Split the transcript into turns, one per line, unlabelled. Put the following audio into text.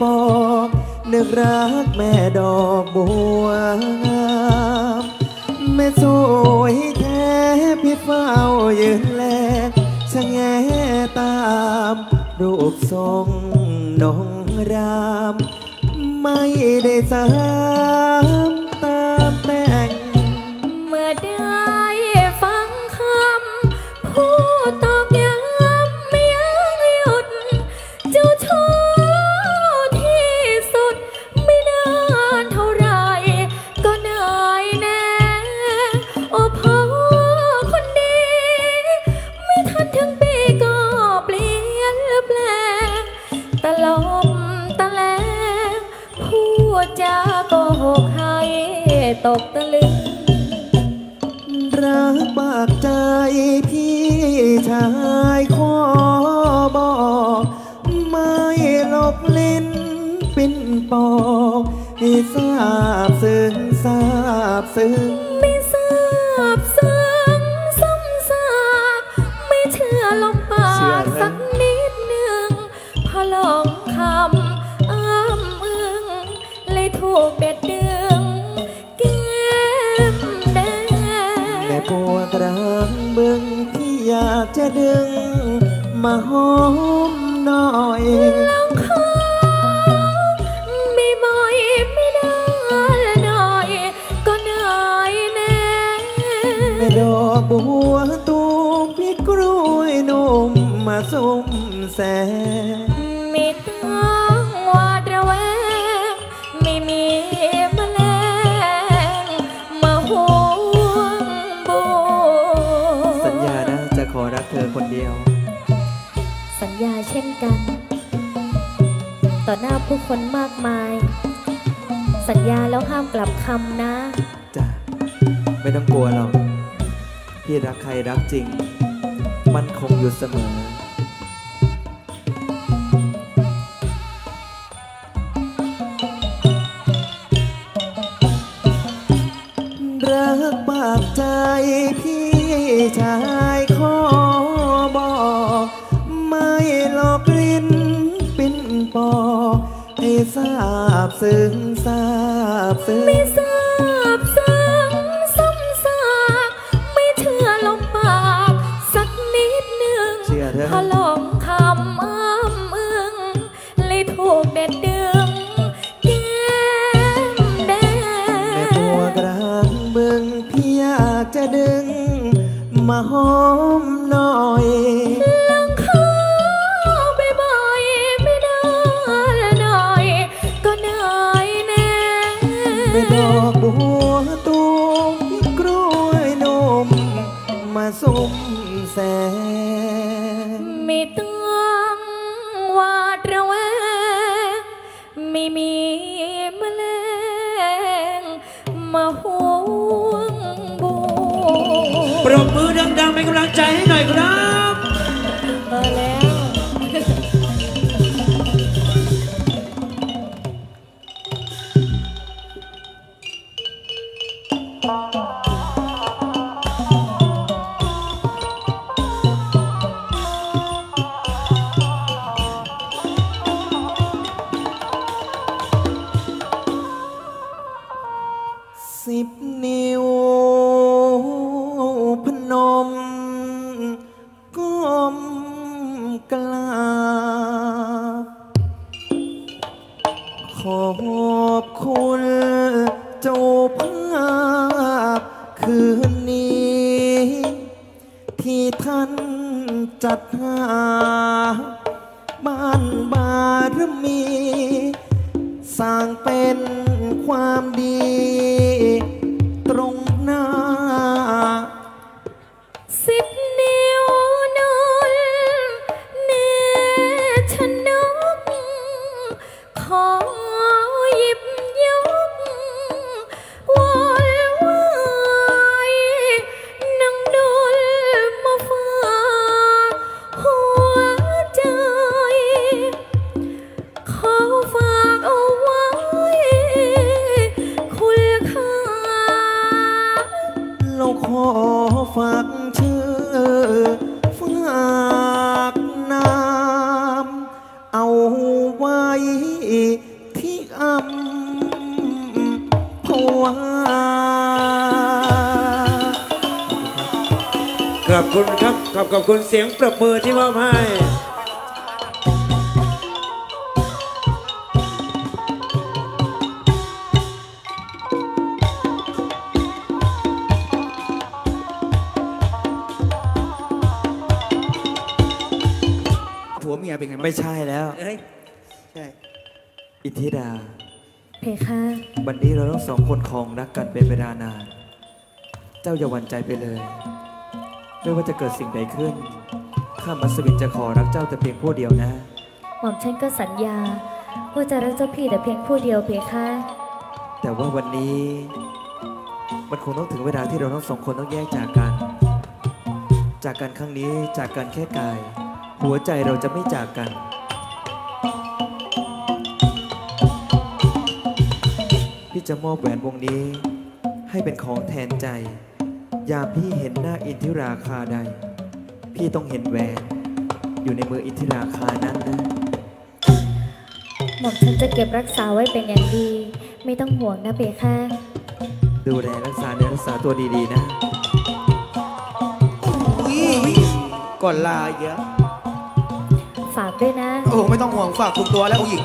ปอกนึกรักแม่ดอกบัวงามแม่สวยแท้พี่เฝ้ายืนแลชะแงตาม รูปทรงนงราม ไม่ได้สา
ดจาโกหกให้ตกตะลึง
รักปากใจพี่ชายขอบอก ไม่หลอกเล่นเป็นปอกให้ทราบซึ้งทราบซึ้ง
ไม่ทราบซึ้งซ้ำซากไม่เชื่อลมปา
เชื่อกเถอะ
สักนิดหนึ่งพอลอง อยา
กจะดึง มาหอมหน่อย
ลองขอไม่บ่อยไม่ได้ละหน่อย ก็นายแน่
แม่ดอกบัวตูมพี่กล้วยนุ่มมาซุ่มแสง
ผู้คนมากมาย สัญญาแล้วห้ามกลับคำนะ
จ้ะไม่ต้องกลัวหรอกพี่รักใครรักจริง มันคงอยู่เสมอ รักปากใจพี่ชาย ทราบซึ้งทราบซึ้ง
ไม่ทราบซึ้งซ้ำซากไม่เชื่อลมปาก สักนิดหนึ่ง
เชื่อเถอะ
พอลองคำอ้ำอึงเลยถูกเด็ดดึงแก้มแด
แม่ตัวกลางบึงพี่อยากจะดึง มาหอมหน่อย สุมแสง
ไม่ต้องหวาดระแวงไม่มีแมลงมาห่วงบู
ปรบมือดังๆเป็นกำลังใจให้หน่อยครับ
เออแล้ว
สิบ จัดหา บ้านบารมี สร้างเป็นความดี ตรงหน้าำ
ผวขอบคุณครับ ขอ
บขอบคุณเสียงประเมินที่มอบให้
ผัวเมียเป็นไง
ไม่ใช่แล้ว
เอ้ย ใช่
อิทธิดา
เพคะ
วันนี้เราทั้งสองคนครองรักกันเป็นเวลานาน เจ้าอย่าหวั่นใจไปเลย ไม่ว่าจะเกิดสิ่งใดขึ้น ข้ามัสวินจะขอรักเจ้าแต่เพียงผู้เดียวนะ
หม่อมฉันก็สัญญา ว่าจะรักเจ้าพี่แต่เพียงผู้เดียวเพคะ
แต่ว่าวันนี้ มันคงต้องถึงเวลาที่เราทั้งสองคนต้องแยกจากกัน จากกันครั้งนี้จากกันแค่กาย หัวใจเราจะไม่จากกัน จะมอบแหวนวงนี้ให้เป็นของแทนใจ ยามพี่เห็นหน้าอินทิราคาใด พี่ต้องเห็นแหวนอยู่ในมืออินทิราคานั้นนะ
หม่อมฉันจะเก็บรักษาไว้เป็นอย่างดี ไม่ต้องห่วงนะเพคะ
ดูแลรักษาเนื้อรักษาตัวดีๆนะ
อุ้ยก่อนลาเยอะ
ฝากด้วยนะ
โอ้ไม่ต้องห่วงฝากคุมตัวแล้วองค์หญิง